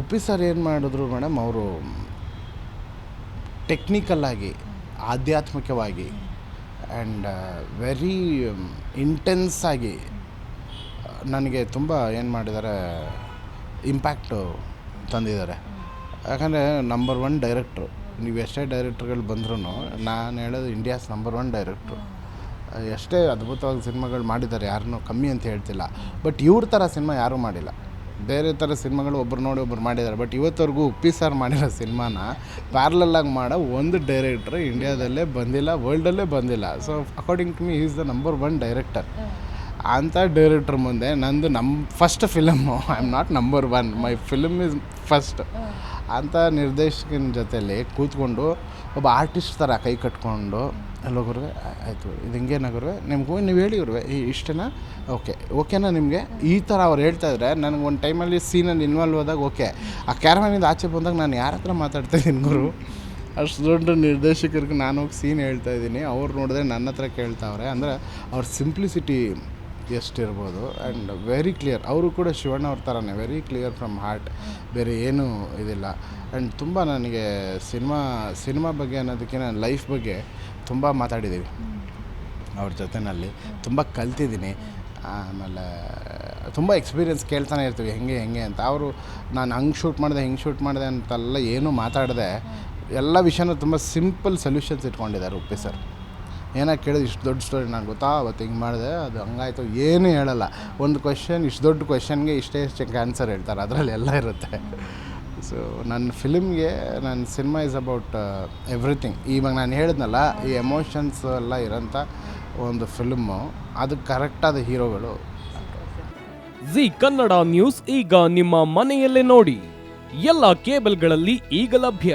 Uppi sir ಏನು ಮಾಡಿದ್ರು madam, ಅವರು ಟೆಕ್ನಿಕಲ್ಲಾಗಿ ಆಧ್ಯಾತ್ಮಿಕವಾಗಿ ಆ್ಯಂಡ್ ವೆರಿ ಇಂಟೆನ್ಸ್ ಆಗಿ ನನಗೆ ತುಂಬ ಏನು ಮಾಡಿದ್ದಾರೆ ಇಂಪ್ಯಾಕ್ಟು ತಂದಿದ್ದಾರೆ. ಯಾಕಂದರೆ ನಂಬರ್ ಒನ್ ಡೈರೆಕ್ಟ್ರು ನೀವು ಎಷ್ಟೇ ಡೈರೆಕ್ಟ್ರುಗಳು ಬಂದ್ರೂ ನಾನು ಹೇಳೋದು ಇಂಡಿಯಾಸ್ ನಂಬರ್ ಒನ್ ಡೈರೆಕ್ಟ್ರು ಎಷ್ಟೇ ಅದ್ಭುತವಾಗಿ ಸಿನಿಮಾಗಳು ಮಾಡಿದ್ದಾರೆ, ಯಾರನ್ನೂ ಕಮ್ಮಿ ಅಂತ ಹೇಳ್ತಿಲ್ಲ. ಬಟ್ ಇವ್ರ ಥರ ಸಿನಿಮಾ ಯಾರೂ ಮಾಡಿಲ್ಲ. ಬೇರೆ ಥರ ಸಿನಿಮಾಗಳು ಒಬ್ರು ನೋಡಿ ಒಬ್ರು ಮಾಡಿದ್ದಾರೆ. ಬಟ್ ಇವತ್ತವರೆಗೂ ಉಪ್ಪಿ ಸಾರ್ ಮಾಡಿರೋ ಸಿನಿಮಾನ ಪ್ಯಾರ್ಲಲ್ಲಾಗಿ ಮಾಡೋ ಒಂದು ಡೈರೆಕ್ಟ್ರ್ ಇಂಡಿಯಾದಲ್ಲೇ ಬಂದಿಲ್ಲ ವರ್ಲ್ಡಲ್ಲೇ ಬಂದಿಲ್ಲ. So according to me is the number one director ಅಂಥ ಡೈರೆಕ್ಟ್ರ್ ಮುಂದೆ ನಂದು ನಮ್ಮ first film I am not number one my film is first ಅಂಥ ನಿರ್ದೇಶಕನ ಜೊತೆಯಲ್ಲಿ ಕೂತ್ಕೊಂಡು ಒಬ್ಬ ಆರ್ಟಿಸ್ಟ್ ಥರ ಕೈ ಕಟ್ಕೊಂಡು ಅಲ್ಲೋಗ್ರೆ ಆಯಿತು, ಇದು ಹಿಂಗೇನಾಗ್ರೆ ನಿಮಗೂ ನೀವು ಹೇಳಿ ಈ ಇಷ್ಟೇನಾ? ಓಕೆ ಓಕೆನಾ ನಿಮಗೆ. ಈ ಥರ ಅವ್ರು ಹೇಳ್ತಾ ಇದ್ರೆ ನನಗೆ ಒಂದು ಟೈಮಲ್ಲಿ ಸೀನಲ್ಲಿ ಇನ್ವಾಲ್ವ್ ಹೋದಾಗ ಓಕೆ ಆ ಕ್ಯಾರವನಿಂದ ಆಚೆ ಬಂದಾಗ ನಾನು ಯಾರ ಹತ್ರ ಮಾತಾಡ್ತಾಯಿದ್ದೀನಿ ಗುರು? ಅಷ್ಟು ದೊಡ್ಡ ನಿರ್ದೇಶಕರಿಗೆ ನಾನು ಹೋಗಿ ಸೀನ್ ಹೇಳ್ತಾ ಇದ್ದೀನಿ. ಅವ್ರು ನೋಡಿದ್ರೆ ನನ್ನ ಹತ್ರ ಕೇಳ್ತಾವ್ರೆ. ಅಂದರೆ ಅವ್ರ ಸಿಂಪ್ಲಿಸಿಟಿ ಎಷ್ಟಿರ್ಬೋದು ಆ್ಯಂಡ್ ವೆರಿ ಕ್ಲಿಯರ್ ಅವರು ಕೂಡ ಶಿವಣ್ಣ ಅವ್ರ ಥರನೇ ವೆರಿ ಕ್ಲಿಯರ್ ಫ್ರಮ್ ಹಾರ್ಟ್ ಬೇರೆ ಏನೂ ಇದಿಲ್ಲ. ಆ್ಯಂಡ್ ತುಂಬ ನನಗೆ ಸಿನಿಮಾ ಸಿನಿಮಾ ಬಗ್ಗೆ ಅನ್ನೋದಕ್ಕಿಂತ ಲೈಫ್ ಬಗ್ಗೆ ತುಂಬ ಮಾತಾಡಿದ್ದೀವಿ ಅವ್ರ ಜೊತೆನಲ್ಲಿ ತುಂಬ ಕಲ್ತಿದ್ದೀನಿ. ಆಮೇಲೆ ತುಂಬ ಎಕ್ಸ್ಪೀರಿಯನ್ಸ್ ಕೇಳ್ತಾನೆ ಇರ್ತೀವಿ, ಹೆಂಗೆ ಹೆಂಗೆ ಅಂತ. ಅವರು ನಾನು ಹಂಗೆ ಶೂಟ್ ಮಾಡಿದೆ, ಹಿಂಗೆ ಶೂಟ್ ಮಾಡಿದೆ ಅಂತೆಲ್ಲ ಏನೂ ಮಾತಾಡದೆ. ಎಲ್ಲ ವಿಷಯನೂ ತುಂಬ ಸಿಂಪಲ್ ಸೊಲ್ಯೂಷನ್ಸ್ ಇಟ್ಕೊಂಡಿದ್ದಾರೆ ಉಪ್ಪಿ ಸರ್ ಏನಾಗ ಕೇಳಿದ್ರೆ ಇಷ್ಟು ದೊಡ್ಡ ಸ್ಟೋರಿ ನಾನು ಗೊತ್ತಾ? ಅವತ್ತು ಹಿಂಗೆ ಮಾಡಿದೆ, ಅದು ಹಂಗಾಯ್ತು. ಏನೂ ಹೇಳಲ್ಲ. ಒಂದು ಕ್ವೆಶನ್ ಇಷ್ಟು ದೊಡ್ಡ ಕ್ವೆಶನ್ಗೆ ಇಷ್ಟೇ ಇಷ್ಟಕ್ಕೆ ಆನ್ಸರ್ ಹೇಳ್ತಾರೆ. ಅದರಲ್ಲಿ ಎಲ್ಲ ಇರುತ್ತೆ. ಸೊ ನನ್ನ ಫಿಲಿಮ್ಗೆ ನನ್ನ ಸಿನಿಮಾ ಇಸ್ ಅಬೌಟ್ ಎವ್ರಿಥಿಂಗ್ ಇವಾಗ ನಾನು ಹೇಳಿದ್ನಲ್ಲ, ಈ ಎಮೋಷನ್ಸ್ ಎಲ್ಲ ಇರೋಂಥ ಒಂದು ಫಿಲ್ಮು ಅದು ಕರೆಕ್ಟಾದ ಹೀರೋಗಳು. ಜಿ ಕನ್ನಡ ನ್ಯೂಸ್ ಈಗ ನಿಮ್ಮ ಮನೆಯಲ್ಲೇ ನೋಡಿ. ಎಲ್ಲ ಕೇಬಲ್ಗಳಲ್ಲಿ ಈಗ ಲಭ್ಯ.